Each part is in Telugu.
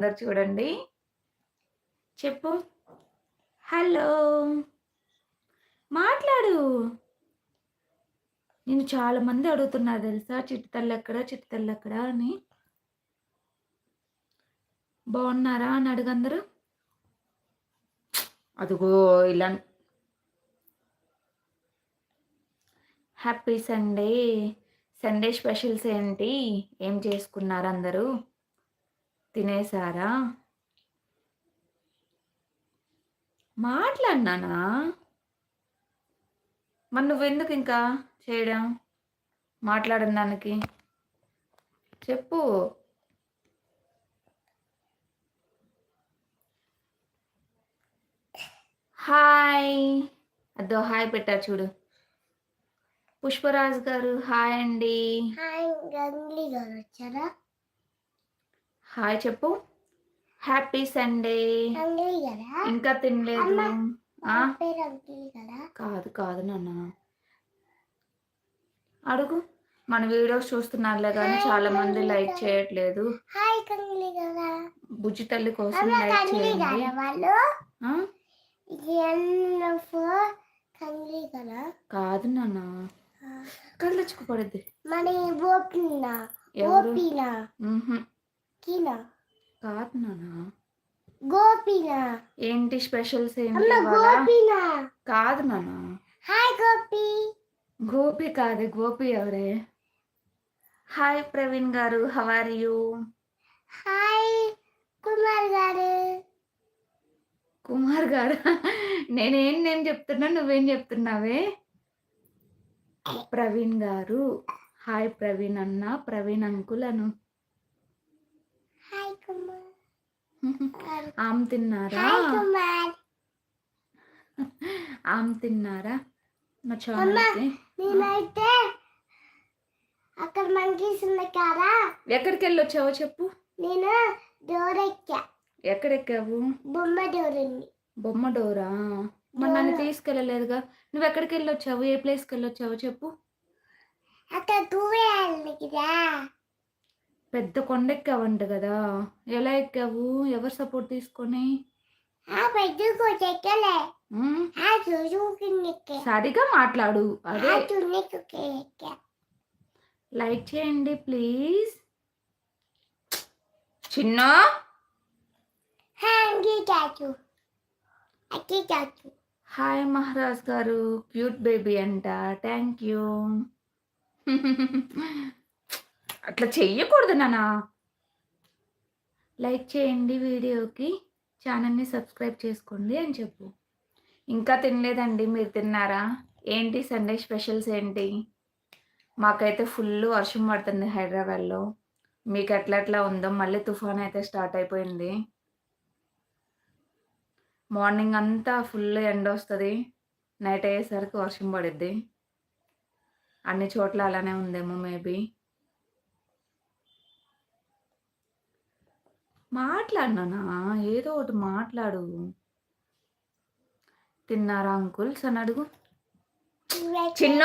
అందరు చూడండి. చెప్పు. హలో. మాట్లాడు. నేను చాలా మంది అడుగుతున్నారు తెలుసా? చిట్టుతల్లి ఎక్కడ? చిట్టుతల్లి ఎక్కడ అని. బాగున్నారా అని అడుగందరు అదిగో ఇలా హ్యాపీ సండే. సండే స్పెషల్స్ ఏంటి? ఏం చేసుకున్నారు అందరూ? తినేసారా మాట్లాడినానా? మరి నువ్వెందుకు ఇంకా చేయడం? మాట్లాడిన దానికి. చెప్పు. హాయ్. అదో హాయ్ పెట్టా చూడు. పుష్పరాజ్ గారు హాయ్ అండి. హాయ్ గంగ్లీ గారు వచ్చారా? హాయ్ చెప్పు. Happy Sunday. ఇంకా తినలేదు. కదా? కాదు నాన్న. అడుగు. మన వీడియోస్ చూస్తున్నారులే కానీ చాలా మంది లైక్ చేయట్లేదు. బుజ్జి తల్లి కోసం లైక్ చేయండి. కాదు నాన్న. కళ్ళు పడుద్ది మరి గోపినా ఎవరు. కీనా కాదు నాన్న గోపినా? ఏంటి స్పెషల్స్ ఏంటి గోపినా? కాదు నాన్న హాయ్ గోపి. గోపి కాదు గోపి ఎవరే? హాయ్ ప్రవీణ్ గారు హవర్ యూ హాయ్ కుమార్ గారు. కుమార్ గారు? నేనేం నేను చెప్తున్నా నువ్వేం చెప్తున్నావే? ప్రవీణ్ గారు. హాయ్ ప్రవీణ్ అన్న ప్రవీణ్ అంకుల్ అను ఆమ్ తిన్నారా? హాయ్ కుమార్ ఆమ్ తిన్నారా? మా నేనైతే అక్కడ మంకీస్ ఉన్నాయి కదా. ఎక్కడికి వెళ్ళొచ్చావో చెప్పు. నేను డోర్ ఎక్కా ఎక్కడెక్కావు? బొమ్మ డోర్ ఉంది బొమ్మ డోరా? మరి నన్ను తీసుకెళ్ళలేదుగా. నువ్వు ఎక్కడికి వెళ్ళొచ్చావు ఏ ప్లేస్కి వెళ్ళొచ్చావో చెప్పు. అక్కడ కదా. పెద్ద కొండ ఎక్కావంట కదా. ఎలా ఎక్కావు? ఎవరు సపోర్ట్ తీసుకొని? సరిగా మాట్లాడు. అదే. లైక్ చేయండి ప్లీజ్. చిన్న. హాయ్ మహారాజ్ గారు. క్యూట్ బేబీ అంట. Thank you. అట్లా చెయ్యకూడదు నానా లైక్ చేయండి వీడియోకి ఛానల్ని సబ్స్క్రైబ్ చేసుకోండి అని చెప్పు. ఇంకా తినలేదండి మీరు తిన్నారా? ఏంటి సండే స్పెషల్స్ ఏంటి? మాకైతే ఫుల్ వర్షం పడుతుంది హైదరాబాద్లో. మీకు ఎట్లా ఎట్లా ఉందో మళ్ళీ తుఫాన్ అయితే స్టార్ట్ అయిపోయింది. మార్నింగ్ అంతా ఫుల్ ఎండ వస్తుంది. నైట్ అయ్యేసరికి వర్షం పడుద్ది. అన్ని చోట్ల అలానే ఉందేమో మేబీ. మాట్లాడినానా? ఏదో ఒకటి మాట్లాడు. తిన్నారా అంకుల్స్ అని అడుగు. చిన్న?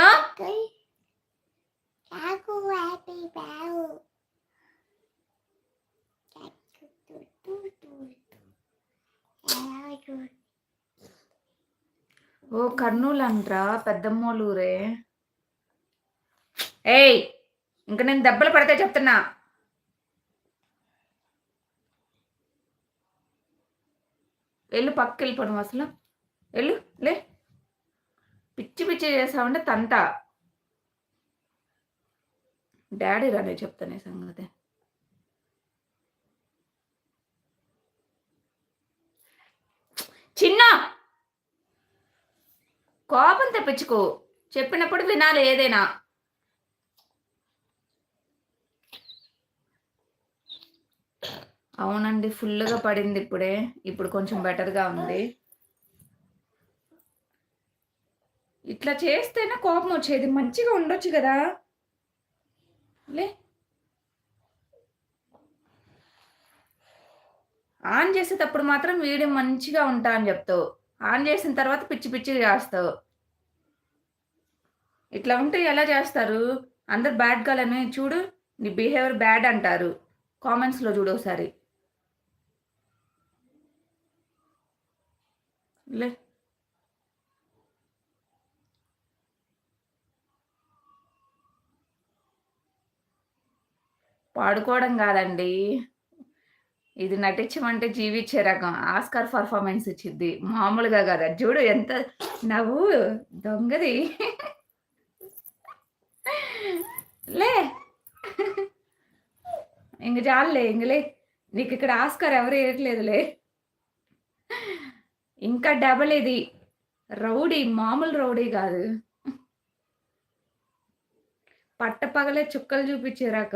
ఓ కర్నూలు అంట్రా పెద్దమ్మోలూరే ఏయ్ ఇంక నేను దెబ్బలు పడితే చెప్తున్నా. వెళ్ళు పక్కకి వెళ్ళిపోవడం అసలు వెళ్ళు లే. పిచ్చి పిచ్చి చేసావంటే తంట. డాడీ రానే చెప్తానే సంగతి. చిన్న! కోపం తెప్పించుకో. చెప్పినప్పుడు వినాలి ఏదైనా. అవునండి ఫుల్గా పడింది ఇప్పుడే. ఇప్పుడు కొంచెం బెటర్గా ఉంది. ఇట్లా చేస్తేనే కోపం వచ్చేది. మంచిగా ఉండొచ్చు కదా. లే. ఆన్ చేసేటప్పుడు మాత్రం వీడియో మంచిగా ఉంటా అని చెప్తావు. ఆన్ చేసిన తర్వాత పిచ్చి పిచ్చి చేస్తావు. ఇట్లా ఉంటే ఎలా చేస్తారు? అందరు బ్యాడ్ కాలని చూడు నీ బిహేవియర్ బ్యాడ్ అంటారు. కామెంట్స్లో చూడు లే. పాడుకోవడం కాదండి. ఇది నటించమంటే జీవించే రకం ఆస్కార్ పర్ఫార్మెన్స్ ఇచ్చింది మామూలుగా కదా. చూడు ఎంత నవ్వు దొంగది. లే. ఇంక చాలులే ఇంకలే నీకు ఇక్కడ ఆస్కార్ ఎవరు వేయట్లేదులే. ఇంకా డబల్ ఇది. రౌడీ మామూలు రౌడీ కాదు. పట్టపగలే చుక్కలు చూపించారాక.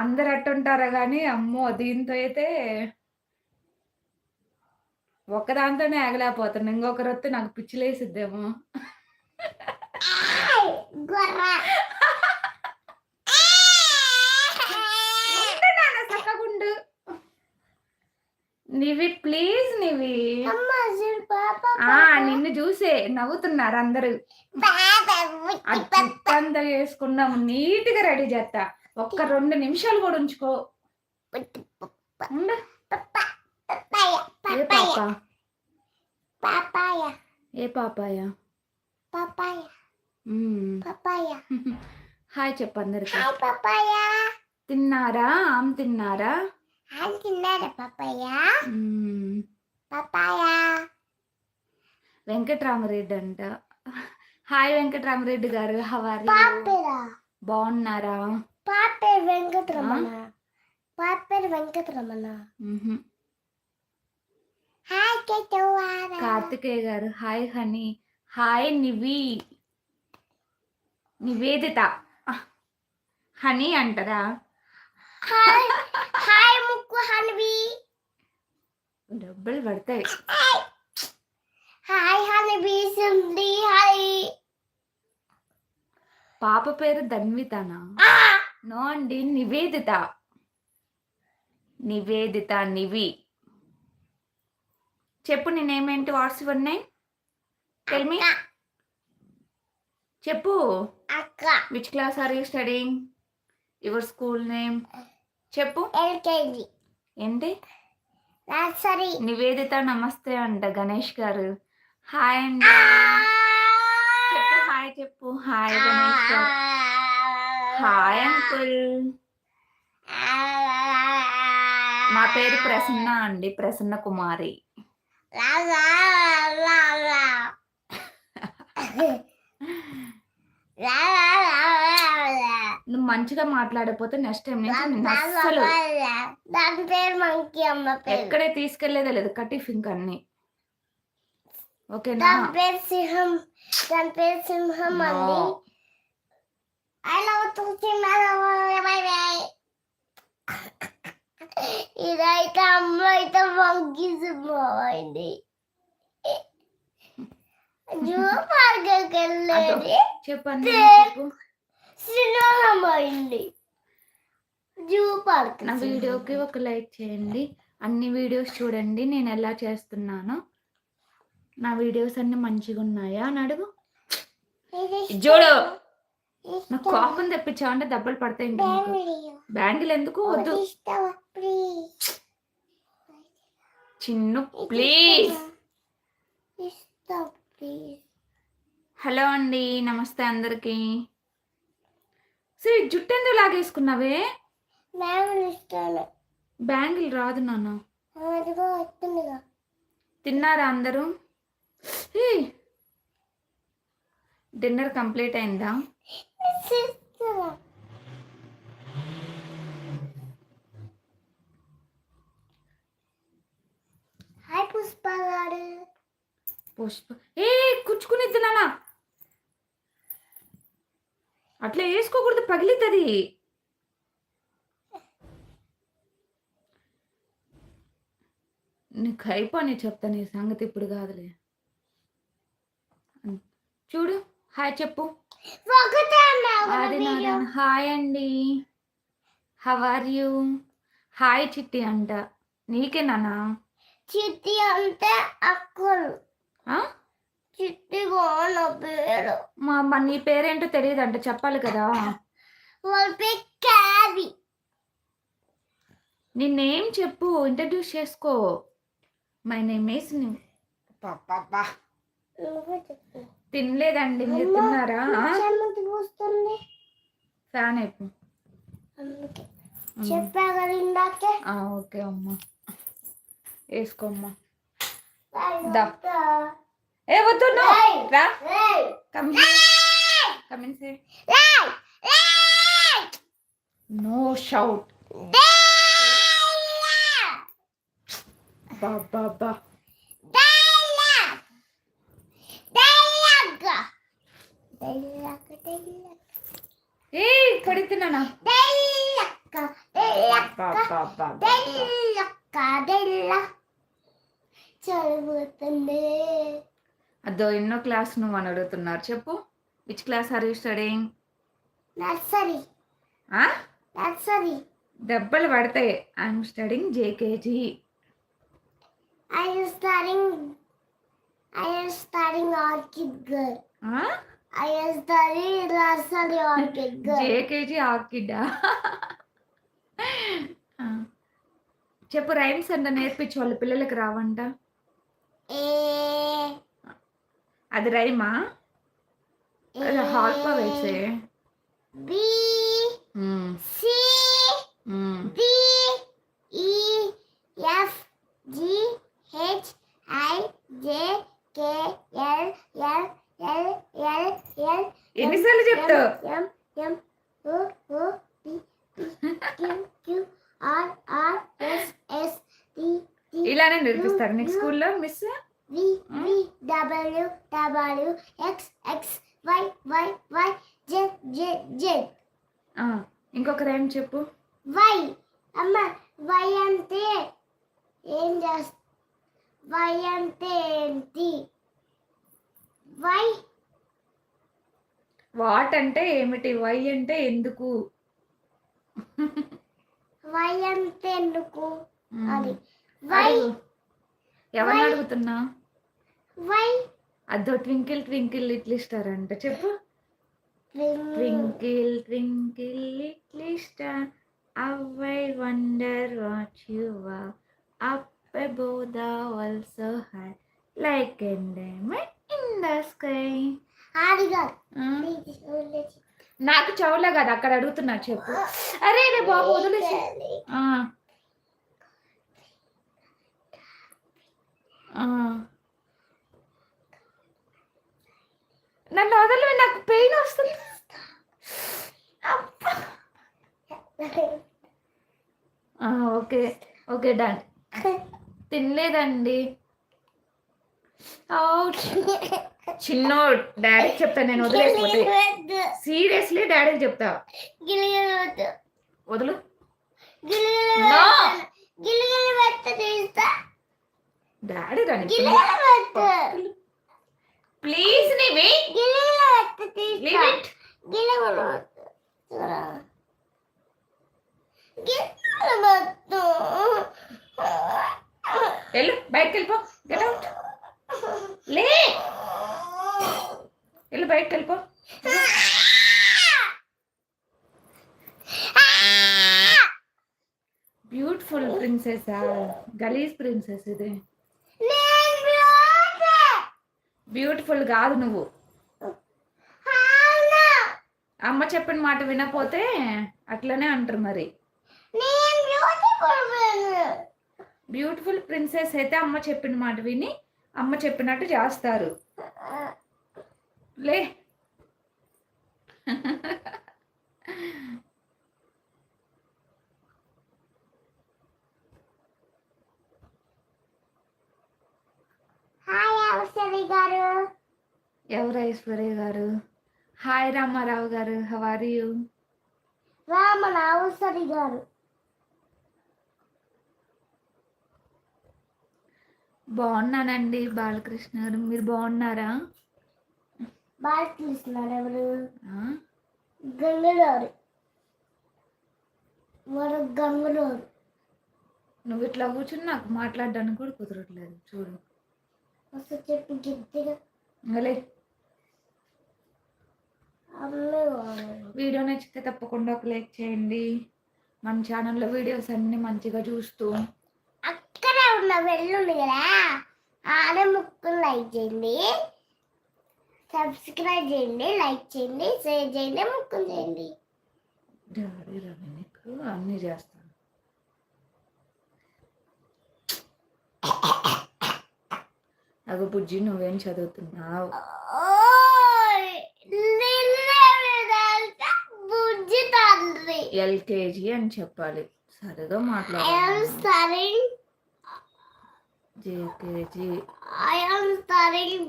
అందరు అట్టుంటారా కానీ అమ్మో దీంతో అయితే ఒక్కదాంతోనే ఆగలేకపోతాను ఇంకొకరు వస్తే నాకు పిచ్చిలేసిద్దేమో గొర్ర ఉండు నాన్న సక్కగుండు నివి ప్లీజ్ నివి. నిన్ను చూసే నవ్వుతున్నారు అందరూ. జుట్టంతా వేసుకున్నాము నీట్గా రెడీ చేస్తా ఒక్క రెండు నిమిషాలు కూడా ఉంచుకో. ఏ పపాయ పాప పపాయ ఏ పాపాయ పపాయ మ్మ్. పపాయ హాయ్ చెప్పు అందరికి. హాయ్ పపాయ తిన్నారా? ఆమ్ తిన్నారా? హాయ్ తిన్నారా పపాయ మ్మ్. పపాయ వెంకట్రామరెడ్డి అంట హాయ్ వెంకట్రామరెడ్డి గారు. హవారి బాగున్నారా? పాపే వెంకటరమణ పాపేరు వెంకటరమణ మ్హూ. హాయ్ కేటవారా కార్తికేయ గారు. Hi honey hi Nivi Nivedita honey అంటారా హాయ్. హాయ్ ముక్కు హన్వి. డబ్బులు పడతాయి. హాయ్. హన్వి సుంది హాయ్ పాప పేరు ధన్వితనా? నో అండి నివేదిత. నివేదిత నివి. చెప్పు నేనేమేంటి what's your name? Tell me చెప్పు. అక్క. Which class are you studying your school name చెప్పు. ఎల్కేజీ. ఏంటి? నర్సరీ. నివేదిత నమస్తే అంట గణేష్ గారు. హాయ్ అండి చెప్పు హాయ్ చెప్పు. హాయ్ గణేష్ గారు. Hi uncle. మా పేరు ప్రసన్న అండి. ప్రసన్న కుమారి. నువ్వు మంచిగా మాట్లాడకపోతే నెక్స్ట్ టైం నిన్ను అస్సలు ఎక్కడే తీసుకెళ్ళేదే లేదు కటిఫ్ ఇంక అన్ని. ఓకేనా? సింహం దాని పేరు సింహం అండి. ఐ లవ్ టు ఇదైతే అమ్మ అయితే జూ పార్క్ చెప్పండి చెప్పు. అయింది జూ పార్క్ నా వీడియోకి ఒక లైక్ చేయండి. అన్ని వీడియోస్ చూడండి. నేను ఎలా చేస్తున్నానో. నా వీడియోస్ అన్ని మంచిగా ఉన్నాయా? అని అడుగు. చూడు. నాకు కోపం తెప్పించావంటే దెబ్బలు పడతాయి ఇంక నీకు. బ్యాంగిల్ ఎందుకు? వద్దు. చిన్ను ప్లీజ్. హలో అండి. నమస్తే అందరికి. సరే జుట్టు ఎందుకు లాగేసుకున్నావే? మేము ఇస్తాను బ్యాంగిల్ రాదు నాన్న. అదిగో వస్తుందిగా. తిన్నారా అందరూ? డిన్నర్ కంప్లీట్ అయిందా? హాయ్ పుష్ప. గారు పుష్ప ఏ కుచ్చుకునిద్ది నాన్న. అట్లా వేసుకోకూడదు పగిలిద్ది. నీకు అయిపోయి చెప్తా నీ సంగతి ఇప్పుడు కాదులే. చూడు హాయ్ చెప్పు. హాయ్ అండి. హవ్ ఆర్ యూ హాయ్ చిట్టి అంట. నీకే నానా? చిట్టి అంటే అక్కలు. ఆ? చిట్టి బాగున్న పేరు. మా మా నీ పేరేంటో తెలియదు అంట చెప్పాలి కదా. వాళ్ళ పేరు క్యాబీ నిన్నేం చెప్పు ఇంట్రడ్యూస్ చేసుకో. మై నేమ్ ఈస్ పాపా నువ్వే చెప్పు. తినలేదండి మీరు అమ్మా, తిన్నారా? ఫ్యాన్ అయిపో. చెప్పా కదా ఇందాకే. ఓకే అమ్మా. వేసుకో అమ్మా రాయి దా. ఏ వద్దు. రా Roy. Come come in say. No shout Dialogue. బా బా బా Dialogue. Dialogue. Dialogue. Dialogue. ఏ కడుతున్నానా. చదువుతుంది అదో ఎన్నో క్లాస్ నువ్వు అని అడుగుతున్నారు. చెప్పు. Which class are you studying nursery nursery దెబ్బలు పడతాయి. I'm studying JKG. I am studying orchid girl. I am studying nursery orchid girl. JKG ఆర్కిడా చెప్పు రైమ్స్ అంట నేర్పించు వాళ్ళ పిల్లలకి రావంట? A. అది రైమా అది హాల్పా వేసే. G. H. I. J. K. L. L. L. L. L. ఎన్నిసార్లు చెప్తావు. P. Q. Q. R. R. S. S. T. T. ఇలానే నేర్పిస్తారు నీకు స్కూల్లో miss V V W W X X Y Y Y Z Z Z. ఇంకొక రైమ్ చెప్పు? Y అమ్మ Y అంటే ఏం చేస్తా Y అంటే ఏంటి? Y వాట్ అంటే ఏమిటి? వై అంటే ఎందుకు? Y అంటే ఎందుకు. అది. Y అడుగు. ఎవరిని? అడుగుతున్నా? అదో ట్వింకిల్ ట్వింకిల్ లిటిల్ స్టార్ అంట. చెప్పు. Twinkle twinkle little star. I wonder what you are up world so high like a diamond in the sky. ఆడిగా. నాకు చౌలా కదా అక్కడ అడుగుతున్నా చెప్పు. అరే రే బాబు వదిలేసి. ఆ. ఆ. నన్ను వదలవి నాకు పెయిన్ వస్తుంది. ఓకే. ఓకే డన్ తినలేదండి. చిన్నో డాడీకి చెప్తా నేను వదిలేకపోతే సీరియస్లీ డాడీకి చెప్తా. వదులు. డాడీ పెట్ట ప్లీజ్ నీవి వెళ్ళు బయటకు వెళ్ళిపో గెట్ అవుట్ లే. వెళ్ళు బయటకు వెళ్ళిపో బ్యూటిఫుల్ ప్రిన్సెస్ గలీజ్ ప్రిన్సెస్ ఇది. బ్యూటిఫుల్ కాదు నువ్వు. అమ్మ చెప్పిన మాట వినపోతే అట్లనే అంటారు మరి. బ్యూటిఫుల్ ప్రిన్సెస్ అయితే అమ్మ చెప్పిన మాట విని అమ్మ చెప్పినట్టు చేస్తారు. లే హాయ్ అవసరి గారు ఎవరు ఐశ్వర్య గారు? హాయ్ రామారావు గారు హవార్ యూ రామన్ అవసరి గారు. బాగున్నానండి బాలకృష్ణ గారు మీరు బాగున్నారా? బాలకృష్ణ ఎవరు? గంగలోరు. మరో గంగలోరు. నువ్వు ఇట్లా కూర్చుని నాకు మాట్లాడడానికి కూడా కుదరట్లేదు చూడు. అసలు చెప్పి గట్టిగా లే అమ్మే వీడియో నచ్చితే తప్పకుండా ఒక లైక్ చేయండి. మన ఛానల్లో వీడియోస్ అన్ని మంచిగా చూస్తూ. అక్కడే ఉన్న కదా ఆడే ముక్కులు లైక్ చేయండి. సబ్స్క్రైబ్ చేయండి లైక్ చేయండి షేర్ చేయండి ముక్కులు చేయండి. అన్నీ చేస్తాను. అగో బుజ్జి నువ్వేం చదువుతున్నావు? బుజ్జి తండ్రి. ఎల్కేజీ అని చెప్పాలి. సరిగా మాట్లాడాలి స్టరింగ్ జేకేజీ. ఐఎమ్ స్టరింగ్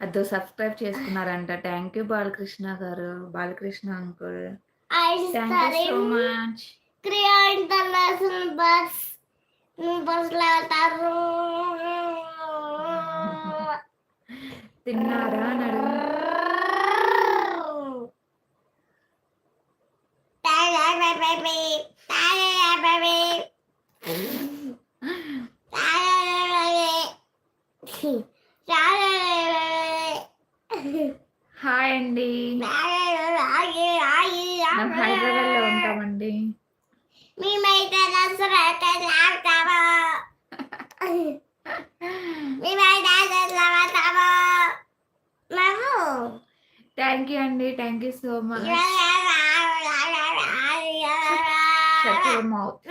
అదో సబ్స్క్రైబ్ చేసుకున్నారంట. థ్యాంక్ యూ బాలకృష్ణ గారు. Balakrishna uncle I'm thank you so stirring much Kriya international bus బస్సులో వెళ్తారు తిన్నారా అని థ్యాంక్ యూ అండి thank you so much. Mouth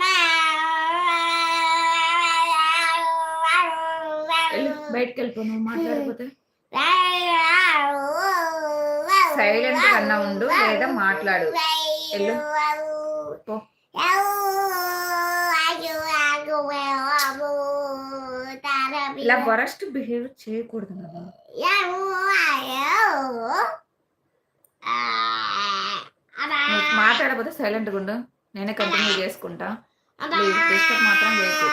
బయటకు వెళ్ళిపో నువ్వు మాట్లాడకపోతే. సైలెంట్ కన్నా ఉండు, లేదా మాట్లాడు. వెళ్ళు. ఇలా వరస్ట్ బిహేవ్ చేయకూడదు కదా. మాట్లాడకపోతే సైలెంట్గా ఉండు. నేనే కంటిన్యూ చేసుకుంటా. డిస్టర్బ్ మాత్రం చేయకు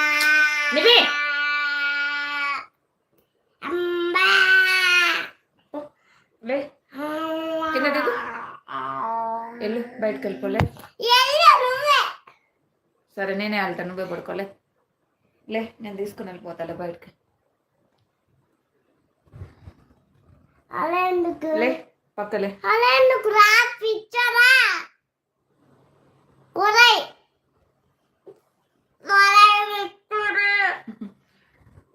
నివి! లే. కింద దిగు. వెళ్ళు బయటకు వెళ్ళిపోలే. సరే నేనే వెళ్తాను నువ్వే పడుకోలే. లే నేను తీసుకుని వెళ్ళిపోతాలే బయటకి. అలా ఎందుకు? లే పక్కలే. అలా ఎందుకు? రా పిచ్చరా ఒరేయ్. ఒరేయ్ పిచ్చరా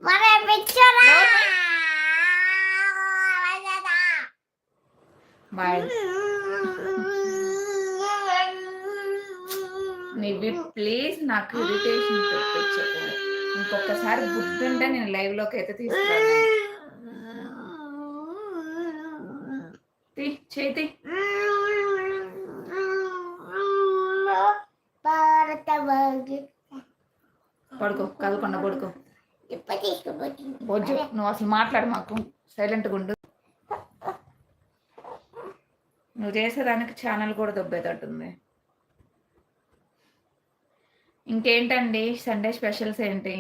ఒరేయ్ పిచ్చరా బాయ్. నివి ప్లీజ్ నాకు ఇరిటేషన్ ఇంకొకసారి గుర్తుంటే నేను లైవ్లోకి అయితే తీసుకురాను. తీ, చేయి తీ. భారత వర్గ పడుకో. కదలకుండా పడుకో బొజ్జు నువ్వు అసలు మాట్లాడు మాకు. సైలెంట్గా ఉండు. నువ్వు చేసేదానికి ఛానల్ కూడా దొబ్బేటట్టుంది. ఇంకేంటండి? సండే స్పెషల్స్ ఏంటి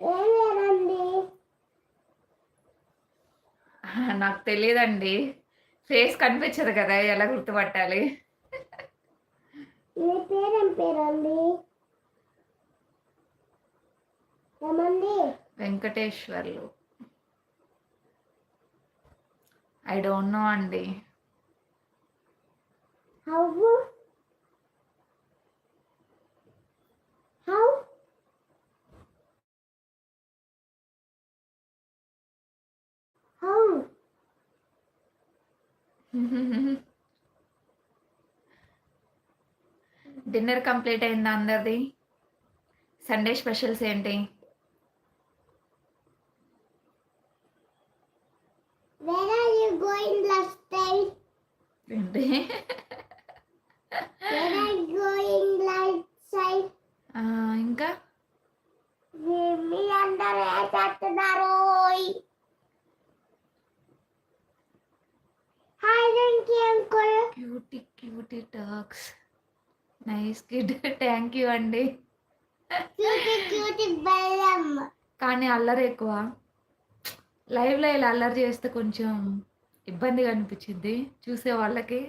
ఏం లేదండి నాకు తెలియదండి ఫేస్ కనిపించదు కదా ఎలా గుర్తుపట్టాలి? మీ పేరేం పేరండి? ఏమండి వెంకటేశ్వర్లు. ఐ డోంట్ నో అండి. How? How? How? Dinner complete అయిందా అందరిది? సండే స్పెషల్స్ ఏంటి? Where are you going last time ఏంటి? Where are you going light side ఆ, ఇంకా మీ అందరూ ఏం చేస్తున్నారు hi thank you uncle cutie talks nice kid thank you అండి. కానీ అల్లరి ఎక్కువ. లైవ్లో ఇలా అల్లరి చేస్తే కొంచెం ఇబ్బందిగా అనిపించింది చూసే వాళ్ళకి.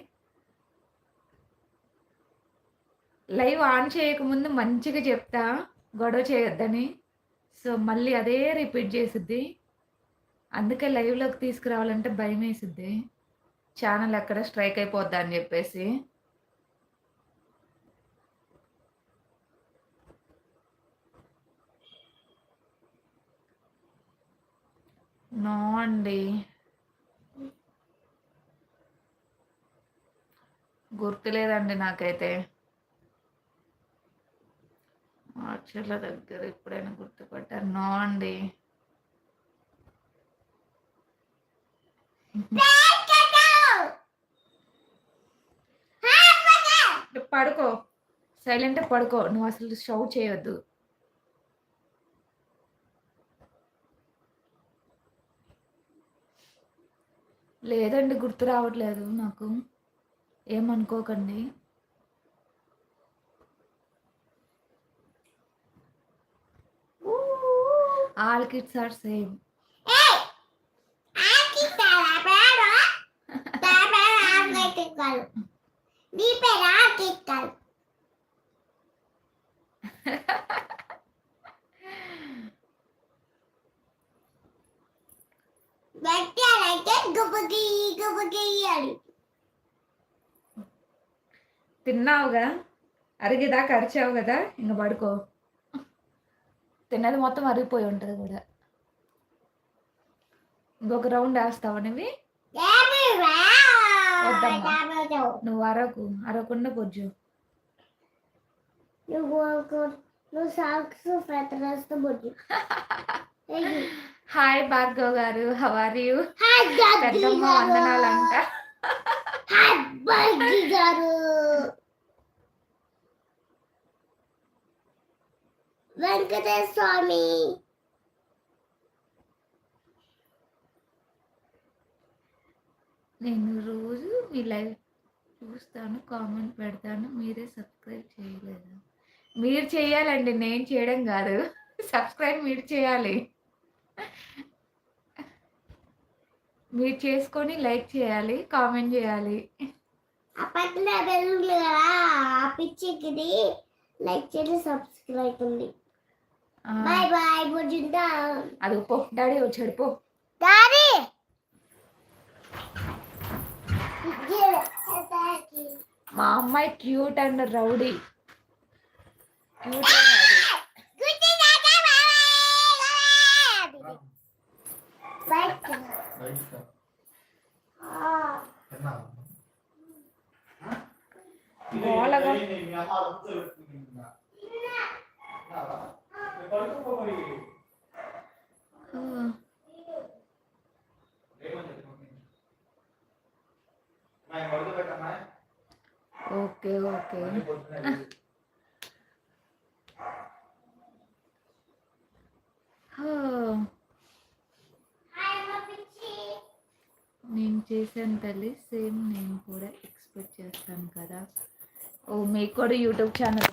లైవ్ ఆన్ చేయకముందు మంచిగా చెప్తా. గొడవ చేయొద్దని. సో మళ్ళీ అదే రిపీట్ చేసిద్ది. అందుకే లైవ్లోకి తీసుకురావాలంటే భయం వేసిద్ది ఛానల్ ఎక్కడ స్ట్రైక్ అయిపోద్దా అని చెప్పేసి నో అండి. గుర్తులేదండి నాకైతే. మార్చర్ల దగ్గర ఎప్పుడైనా గుర్తుపట్టారు నో అండి. పడుకో. సైలెంట్ పడుకో. నువ్వు అసలు షౌట్ చేయొద్దు. లేదండి గుర్తు రావట్లేదు నాకు ఏమనుకోకండి ఆల్ కిడ్స్ ఆర్ సేమ్ నీ పేరు ఆకిక్కలు పెట్టాలంటే తిన్నావుగా అరిగేదాకా అరిచావు కదా? ఇంక పడుకో. తిన్నది మొత్తం అరిగిపోయి ఉంటుంది కూడా. ఇంకొక రౌండ్ వేస్తావా నువ్వు. నువ్వు అరకు. అరకుండా పొజ్జు. నువ్వు సాక్స్ పెట్టరేస్తే బొడ్డు హాయ్ భార్గవ్ గారు. హవార్ యూ హాయ్ పెద్దమ్మ వందనాలంట. హాయ్ బగ్గి గారు. వెంకటేశ్వర స్వామి నేను రోజు మీ లైవ్ చూస్తాను కామెంట్ పెడతాను మీరే సబ్స్క్రైబ్ చేయలేదు? మీరు చేయాలండి నేను చేయడం కాదు. సబ్స్క్రైబ్ మీరు చేయాలి. మీరు చేసుకొని లైక్ చేయాలి కామెంట్ చేయాలి. అప్పట్లో పిచ్చికిది లైక్ చేసి సబ్స్క్రైబ్ ఉంది. బాయ్ బాయ్ బుజ్జిందా అది పో. డాడీ వచ్చాడు పో. డాడీ మా అమ్మాయి cute and rowdy. Cute and rowdy గోలగా ఆ, ఓకే ఓకే ఆ, నేను చేశాను తల్లి సేమ్ నేను కూడా ఎక్స్పెక్ట్ చేస్తాను కదా ఓ మీకు కూడా యూట్యూబ్ ఛానల్